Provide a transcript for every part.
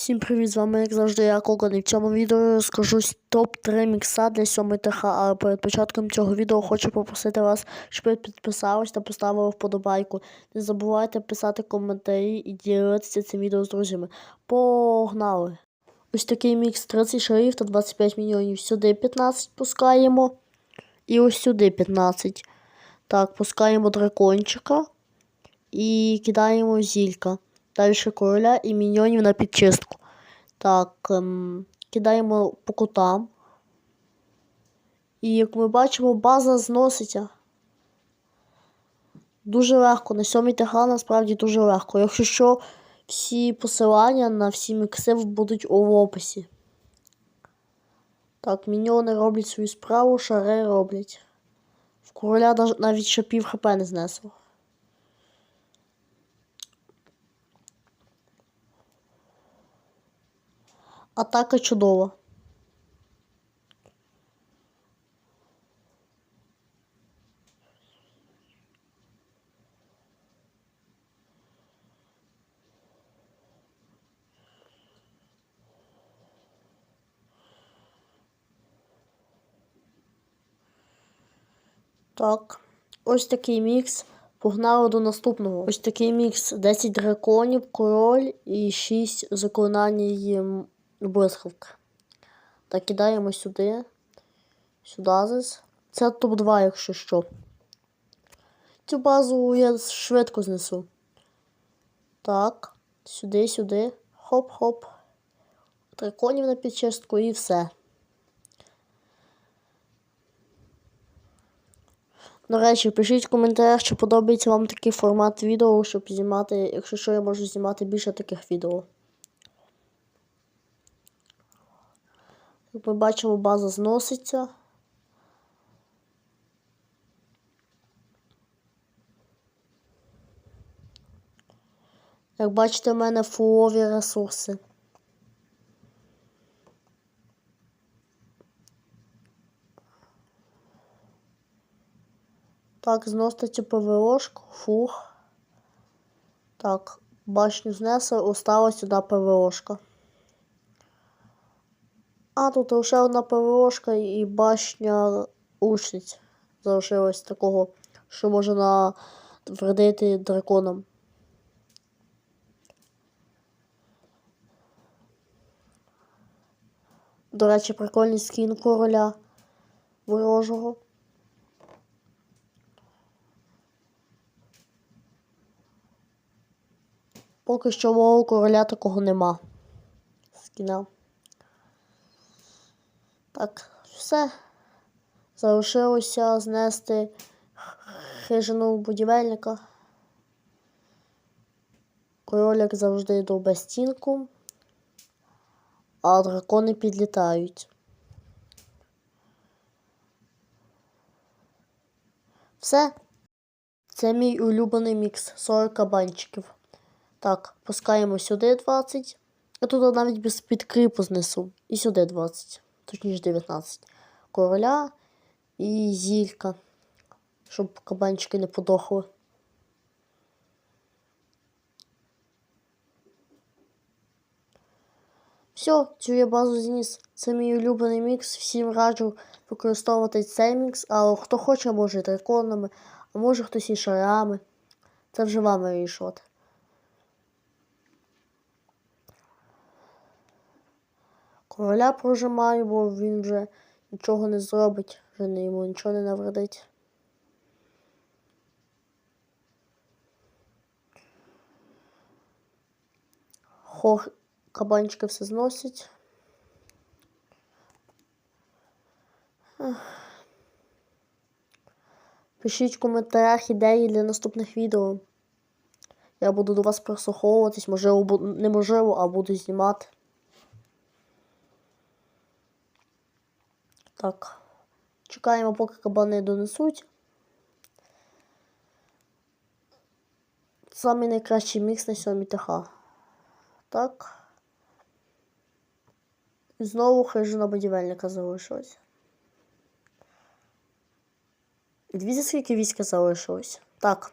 Всім привіт, з вами як завжди я Коган. І в цьому відео розкажу топ-3 мікса для 7 ТХ. Але перед початком цього відео хочу попросити вас, щоб ви підписались та поставили вподобайку. Не забувайте писати коментарі і ділитися цим відео з друзями. Погнали! Ось такий мікс 30 шарів та 25 мільйонів. Сюди 15 пускаємо. І ось сюди 15. Так, пускаємо дракончика і кидаємо зілька. Далі короля і міньйонів на підчистку. Так, ем, кидаємо по кутам. І як ми бачимо, база зноситься. Дуже легко. На сьомій ТГ насправді дуже легко. Якщо що, всі посилання на всі мікси будуть у описі. Так, міньйони роблять свою справу, шари роблять. В короля навіть ще пів хп не знесло. Атака чудова. Так, ось такий мікс. Погнали до наступного. Ось такий мікс: 10 драконів, король і 6 заклинань блискавки. Так, кидаємо сюди. Сюди зас. Це топ-2, якщо що. Цю базу я швидко знесу. Так, сюди, сюди. Хоп-хоп. Драконів на підчистку і все. До речі, пишіть в коментарях, чи подобається вам такий формат відео, щоб знімати, якщо що, я можу знімати більше таких відео. Як ми бачимо, база зноситься. Як бачите, в мене фулові ресурси. Так, зносите цю ПВОшку, фух. Так, башню знесли, осталась сюди ПВОшка. А, тут лише одна ПВОшка і башня лучниць. Залишилось такого, що можна вредити драконам. До речі, прикольний скін короля ворожого. Поки що мого короля такого нема. Скіна. Так, все. Залишилося знести хижину будівельника. Король, як завжди, довбе стінку, а дракони підлітають. Все. Це мій улюблений мікс 40 кабанчиків. Так, пускаємо сюди 20. Я тут навіть без підкріпу знесу. І сюди 20, точніше 19. Короля і зілька, щоб кабанчики не подохли. Все, цю я базу зніс. Це мій улюблений мікс. Всім раджу використовувати цей мікс, але хто хоче, може драконами, а може хтось і шарами. Це вже вам вирішувати. Короля прожимаю, бо він вже нічого не зробить, вже не йому нічого не навредить. Хор кабанчики все зносять. Пишіть в коментарях ідеї для наступних відео. Я буду до вас прислуховуватись, можливо, неможливо, а буду знімати. Так. Чекаємо, поки кабани донесуть. Самий найкращий мікс на сьомій ТХ. Так. І знову хижина будівельника залишилась. І Дивіться, скільки війська залишилось. Так.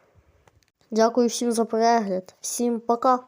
Дякую всім за перегляд. Всім пока.